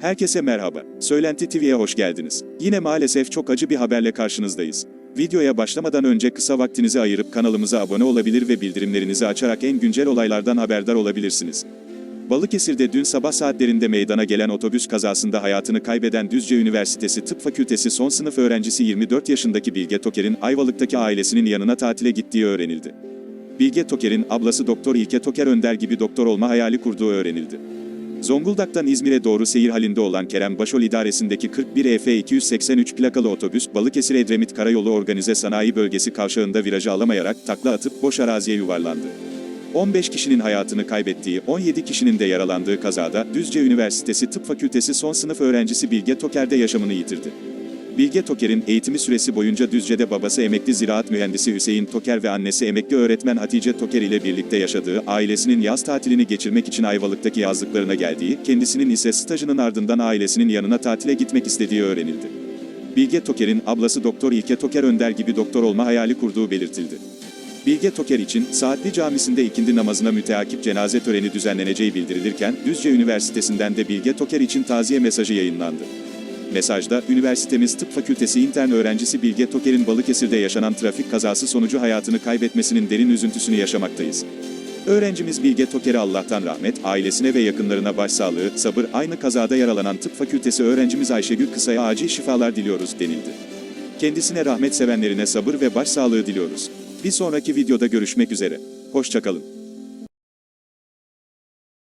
Herkese merhaba. Söylenti TV'ye hoş geldiniz. Yine maalesef çok acı bir haberle karşınızdayız. Videoya başlamadan önce kısa vaktinizi ayırıp kanalımıza abone olabilir ve bildirimlerinizi açarak en güncel olaylardan haberdar olabilirsiniz. Balıkesir'de dün sabah saatlerinde meydana gelen otobüs kazasında hayatını kaybeden Düzce Üniversitesi Tıp Fakültesi son sınıf öğrencisi 24 yaşındaki Bilge Toker'in Ayvalık'taki ailesinin yanına tatile gittiği öğrenildi. Bilge Toker'in ablası Doktor İlke Toker Önder gibi doktor olma hayali kurduğu öğrenildi. Zonguldak'tan İzmir'e doğru seyir halinde olan Kerem Başol idaresindeki 41 EF 283 plakalı otobüs Balıkesir Edremit Karayolu Organize Sanayi Bölgesi kavşağında virajı alamayarak takla atıp boş araziye yuvarlandı. 15 kişinin hayatını kaybettiği, 17 kişinin de yaralandığı kazada Düzce Üniversitesi Tıp Fakültesi son sınıf öğrencisi Bilge Toker de yaşamını yitirdi. Bilge Toker'in eğitimi süresi boyunca Düzce'de babası emekli ziraat mühendisi Hüseyin Toker ve annesi emekli öğretmen Hatice Toker ile birlikte yaşadığı, ailesinin yaz tatilini geçirmek için Ayvalık'taki yazlıklarına geldiği, kendisinin ise stajının ardından ailesinin yanına tatile gitmek istediği öğrenildi. Bilge Toker'in ablası Doktor İlke Toker Önder gibi doktor olma hayali kurduğu belirtildi. Bilge Toker için Saatli Camisi'nde ikindi namazına müteakip cenaze töreni düzenleneceği bildirilirken, Düzce Üniversitesi'nden de Bilge Toker için taziye mesajı yayınlandı. Mesajda, üniversitemiz tıp fakültesi intern öğrencisi Bilge Toker'in Balıkesir'de yaşanan trafik kazası sonucu hayatını kaybetmesinin derin üzüntüsünü yaşamaktayız. Öğrencimiz Bilge Toker'e Allah'tan rahmet, ailesine ve yakınlarına başsağlığı, sabır, aynı kazada yaralanan tıp fakültesi öğrencimiz Ayşegül Kısa'ya acil şifalar diliyoruz denildi. Kendisine rahmet sevenlerine sabır ve başsağlığı diliyoruz. Bir sonraki videoda görüşmek üzere. Hoşçakalın.